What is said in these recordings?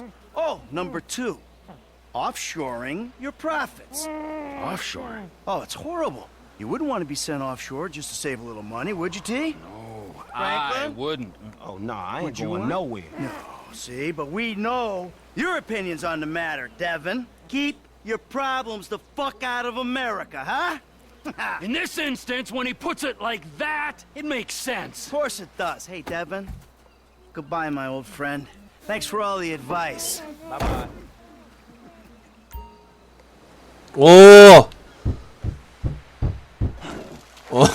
goals. Oh, number two, offshoring your profits. Offshore. Oh, it's horrible. You wouldn't want to be sent offshore just to save a little money, would you, T? No, Franklin? I wouldn't. Oh, no, I ain't Would you going want- nowhere. No, see, but we know your opinions on the matter, Devin. Keep your problems the fuck out of America, huh? In this instance, when he puts it like that, it makes sense. Of course it does. Hey, Devin. Goodbye, my old friend. Thanks for all the advice. Bye-bye. 오! 오!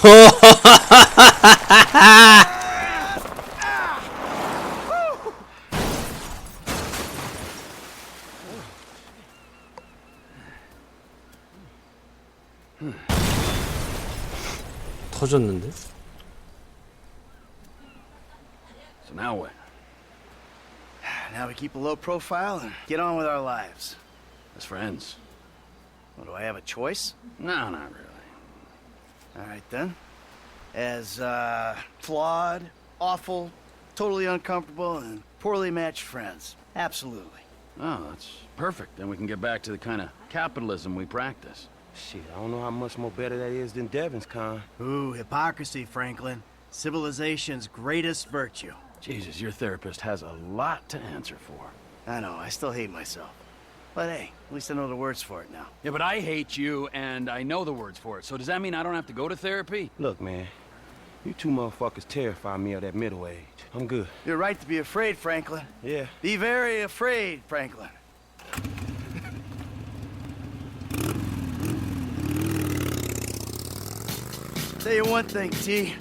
터졌는데? So now what? Now we keep a low profile and get on with our lives. As friends? Well, do I have a choice? No, not really. All right, then. As, uh, flawed, awful, totally uncomfortable, and poorly matched friends. Absolutely. Oh, that's perfect. Then we can get back to the kind of capitalism we practice. Shit, I don't know how much more better that is than Devin's con. Ooh, hypocrisy, Franklin. Civilization's greatest virtue. Jesus, your therapist has a lot to answer for. I know, I still hate myself. But hey, at least I know the words for it now. Yeah, but I hate you, and I know the words for it. So does that mean I don't have to go to therapy? Look, man, you two motherfuckers terrify me of that middle age. I'm good. You're right to be afraid, Franklin. Yeah. Be very afraid, Franklin. Tell you one thing, T.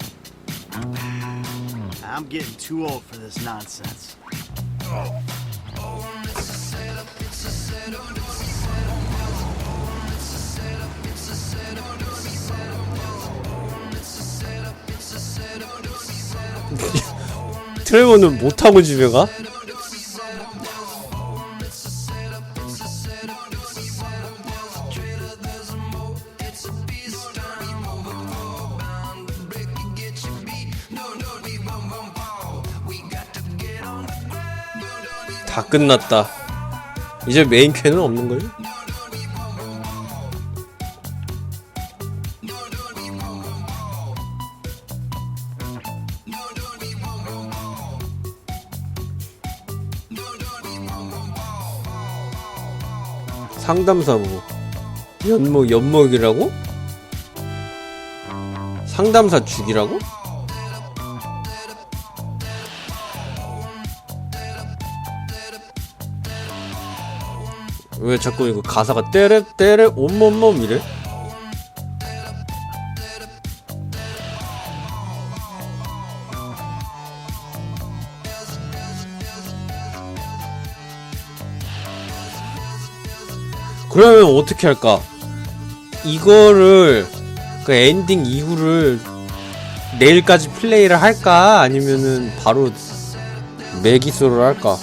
I'm getting too old for this nonsense. 트레버는 못하고 집에 가? 다 끝났다. 이제 메인 퀘는 없는걸? 상담사부 연목 연목이라고? 상담사 죽이라고? 왜 자꾸 이거 가사가 때레 때레 온몸몸 이래? 그러면 어떻게 할까? 이거를 그 엔딩 이후를 내일까지 플레이를 할까? 아니면은 바로 매기소를 할까?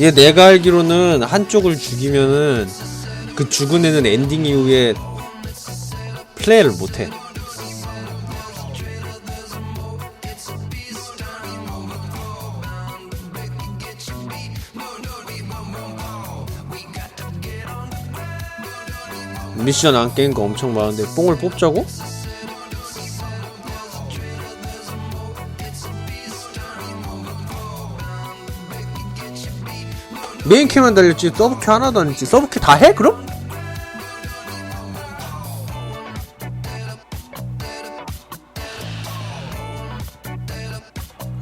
얘 내가 알기로는 한쪽을 죽이면은 그 죽은 애는 엔딩 이후에 플레이를 못해. 미션 안 깬 거 엄청 많은데 뽕을 뽑자고? 메인캐만 달렸지 서브캐 하나도 안 했지 서브캐 다 해? 그럼?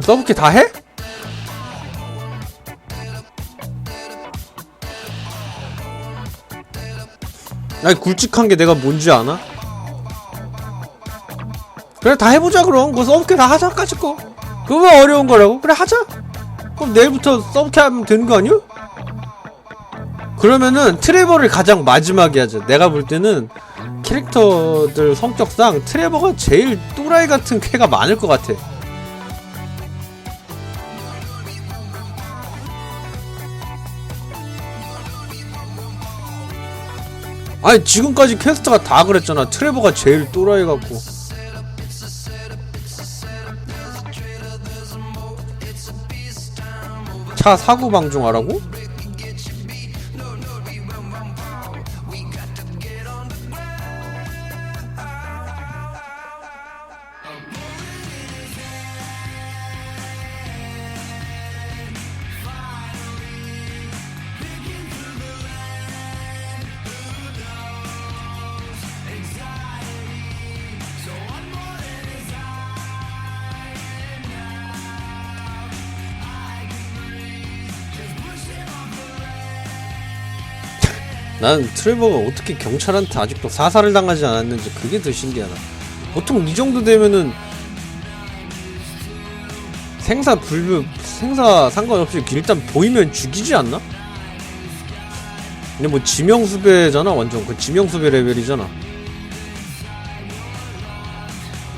서브캐 다 해? 아니 굵직한 게 내가 뭔지 아나? 그래 다 해보자 그럼 그 서브캐 다 하자까지 거 그거 뭐 어려운 거라고? 그래 하자 그럼 내일부터 서브캐 하면 되는 거 아니야? 그러면은 트레버를 가장 마지막에 하자. 내가 볼 때는 캐릭터들 성격상 트레버가 제일 또라이 같은 쾌가 많을 것 같아. 아니 지금까지 퀘스트가 다 그랬잖아. 트레버가 제일 또라이 같고. 차 사고 방종하라고? 난 트레버가 어떻게 경찰한테 아직도 사살을 당하지 않았는지 그게 더 신기하다. 보통 이 정도 되면은 생사 불 생사 상관없이 일단 보이면 죽이지 않나? 근데 뭐 지명수배잖아 완전 그 지명수배 레벨이잖아.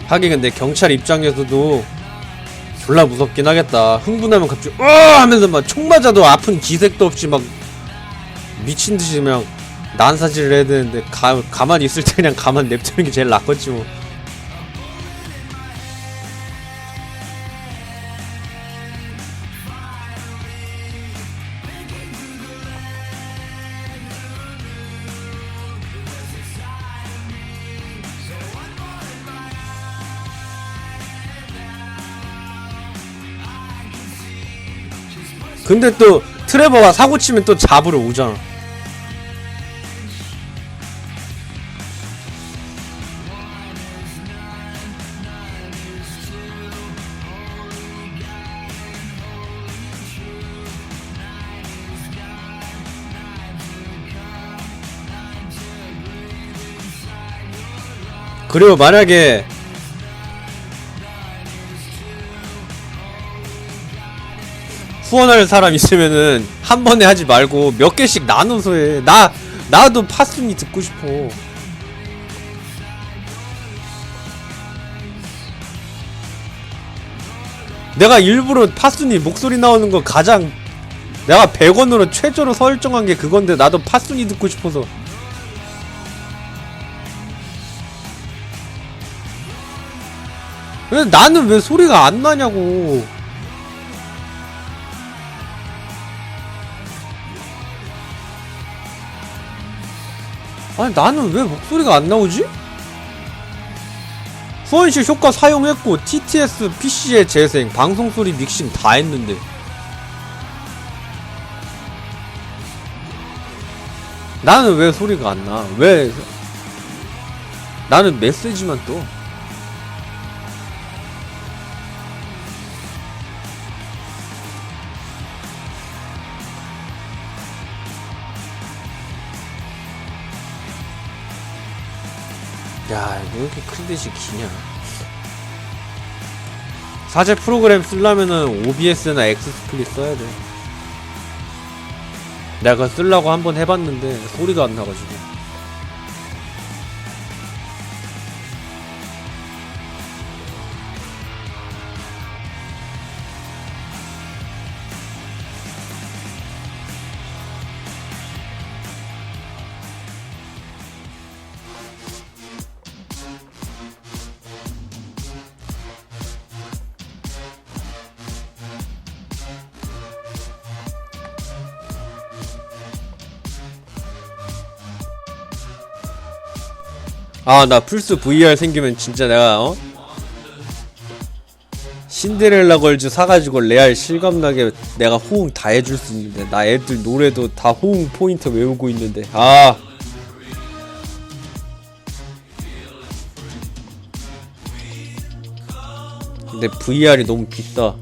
하긴 근데 경찰 입장에서도 졸라 무섭긴 하겠다. 흥분하면 갑자기 어 하면서 막 총 맞아도 아픈 기색도 없이 막 미친 듯이 그냥 난사질을 해야 되는데 가, 가만히 있을 때 그냥 가만 냅두는 게 제일 낫겠지 뭐. 근데 또 트레버가 사고 치면 또 잡으러 오잖아. 그리고 만약에 후원할 사람 있으면은 한 번에 하지 말고 몇 개씩 나눠서 해. 나 나도 파순이 듣고 싶어. 내가 일부러 파순이 목소리 나오는 거 가장 내가 100원으로 최저로 설정한 게 그건데 나도 파순이 듣고 싶어서 왜 나는 왜 소리가 안 나냐고 아니 나는 왜 목소리가 안 나오지? 후원실 효과 사용했고 TTS PC의 재생 방송 소리 믹싱 다 했는데 나는 왜 소리가 안 나? 왜 나는 메시지만 떠. 야, 왜 이렇게 크레딧이 기냐? 사제 프로그램 쓰려면은 OBS나 엑스스플릿 써야 돼. 내가 쓰려고 한번 해봤는데 소리가 안 나가지고. 아, 나 플스 VR 생기면 진짜 내가, 어? 신데렐라 걸즈 사가지고 레알 실감나게 내가 호응 다 해줄 수 있는데, 나 애들 노래도 다 호응 포인트 외우고 있는데, 아. 근데 VR이 너무 비싸.